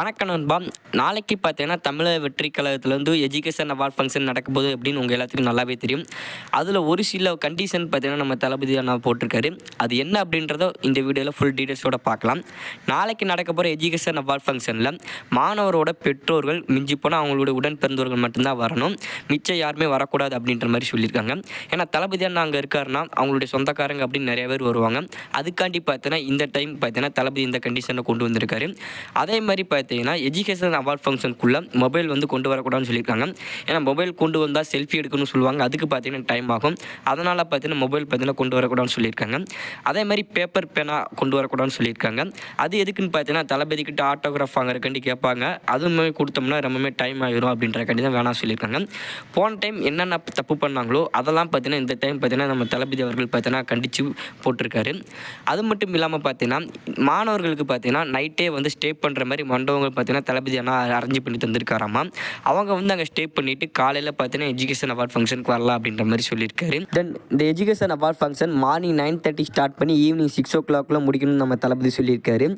வணக்கம் நண்பா. நாளைக்கு பார்த்தீங்கன்னா தமிழக வெற்றி கழகத்துலேருந்து எஜுகேஷன் அவார்ட் ஃபங்க்ஷன் நடக்கும்போது அப்படின்னு உங்கள் எல்லாத்துக்கும் நல்லாவே தெரியும். அதில் ஒரு சில கண்டிஷன் பார்த்தீங்கன்னா நம்ம தளபதி அண்ணா போட்டிருக்காரு. அது என்ன அப்படின்றத இந்த வீடியோவில் ஃபுல் டீட்டெயில்ஸோட பார்க்கலாம். நாளைக்கு நடக்க போகிற எஜுகேஷன் அவார்ட் ஃபங்க்ஷனில் மாணவரோட பெற்றோர்கள் மிஞ்சி போனால் அவங்களோட உடன் பிறந்தவர்கள் மட்டும்தான் வரணும். மிச்சம் யாருமே வரக்கூடாது அப்படின்ற மாதிரி சொல்லியிருக்காங்க. ஏன்னா தளபதி அண்ணா அங்கே இருக்காருன்னா அவங்களுடைய சொந்தக்காரங்க அப்படின்னு நிறைய பேர் வருவாங்க. அதுக்காண்டி பார்த்தீங்கன்னா இந்த டைம் பார்த்தீங்கன்னா தளபதி இந்த கண்டிஷனை கொண்டு வந்திருக்காரு. அதே மாதிரி பார்த்தீங்கன்னா எஜுகேஷன் அவார்ட் ஃபங்க்ஷனுக்குள்ளே மொபைல் வந்து கொண்டு வரக்கூடாதுன்னு சொல்லியிருக்காங்க. ஏன்னா மொபைல் கொண்டு வந்தால் செல்ஃபி எடுக்கணும்னு சொல்லுவாங்க. அதுக்கு பார்த்தீங்கன்னா டைம் ஆகும். அதனால் பார்த்தீங்கன்னா மொபைல் பார்த்தீங்கன்னா கொண்டு வரக்கூடாதுன்னு சொல்லியிருக்காங்க. அதே மாதிரி பேப்பர் பேனா கொண்டு வரக்கூடாதுன்னு சொல்லியிருக்காங்க. அது எதுக்குன்னு பார்த்தீங்கன்னா தளபதிக்கிட்ட ஆட்டோகிராஃப் வாங்குறக்காண்டி கேட்பாங்க. அதுவுமே கொடுத்தோம்னா ரொம்பவே டைம் ஆகிரும் அப்படின்றக்காண்டி தான் வேணாம் சொல்லியிருக்காங்க. போன டைம் என்னென்ன தப்பு பண்ணாங்களோ அதெல்லாம் பார்த்தீங்கன்னா இந்த டைம் பார்த்தீங்கன்னா நம்ம தளபதி அவர்கள் பார்த்தீங்கன்னா கண்டித்து போட்டிருக்காரு. அது மட்டும் இல்லாமல் பார்த்தீங்கன்னா மாணவர்களுக்கு பார்த்தீங்கன்னா நைட்டே வந்து ஸ்டே பண்ணுற மாதிரி மண்டபம் மண்டபங்கள் பார்த்தீங்கன்னா தளபதி அண்ணா அரேஞ்ச் பண்ணி தந்திருக்காராமா? அவங்க வந்து அங்கே ஸ்டே பண்ணிவிட்டு காலையில் பார்த்தீங்கன்னா எஜுகேஷன் அவார்ட் ஃபங்க்ஷனுக்கு வரலாம் அப்படின்ற மாதிரி சொல்லியிருக்காரு. தென் இந்த education award function morning nine thirty start பண்ணி ஈவினிங் சிக்ஸ் ஓ கிளாக்ல முடிக்கணும்னு நம்ம தளபதி சொல்லியிருக்காரு.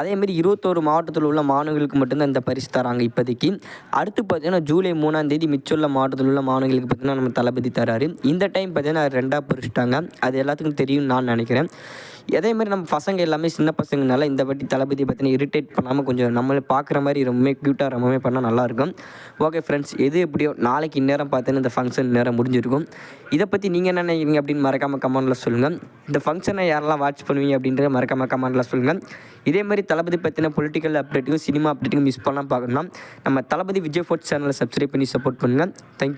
அதேமாதிரி இருபத்தோரு மாவட்டத்தில் உள்ள மாணவர்களுக்கு மட்டும்தான் இந்த பரிசு தராங்க இப்போதைக்கு. அடுத்து பார்த்தீங்கன்னா ஜூலை மூணாம் தேதி மிச்சுள்ள மாவட்டத்தில் உள்ள மாணவர்களுக்கு பார்த்தீங்கன்னா நம்ம தளபதி தராரு. இந்த டைம் பார்த்தீங்கன்னா ரெண்டாக பரிசுட்டாங்க. அது எல்லாத்துக்கும் தெரியும் நான் நினைக்கிறேன். அதே மாதிரி நம்ம பசங்க எல்லாமே சின்ன பசங்கனால இந்த வாட்டி தளபதி பற்றின இரிட்டேட் பண்ணாமல் கொஞ்சம் நம்மளை பார்க்குற மாதிரி ரொம்பவே க்யூட்டாக ரொம்பவே பண்ணால் நல்லாயிருக்கும் ஓகே ஃப்ரெண்ட்ஸ் எது எப்படியோ நாளைக்கு இந்நேரம் பார்த்தீங்கன்னா இந்த ஃபங்க்ஷன் நேரம் முடிஞ்சிருக்கும். இதை பற்றி நீங்கள் என்ன நினைக்கிறீங்க அப்படின்னு மறக்காமல் கமெண்ட்டில் சொல்லுங்கள் இந்த ஃபங்க்ஷனை யாரெல்லாம் வாட்ச் பண்ணுவீங்க அப்படின்றத மறக்காமல் கமெண்ட்டில் சொல்லுங்கள் இதே மாதிரி தளபதி பற்றின பொலிட்டிக்கல் அப்டேட்டுக்கும் சினிமா அப்டேட்டுக்கும் மிஸ் பண்ணால் பார்க்கணும்னா நம்ம தளபதி விஜய் ஃபோர்ட் சேனலை சப்ஸ்கிரைப் பண்ணி சப்போர்ட் பண்ணுங்கள் தேங்க்யூ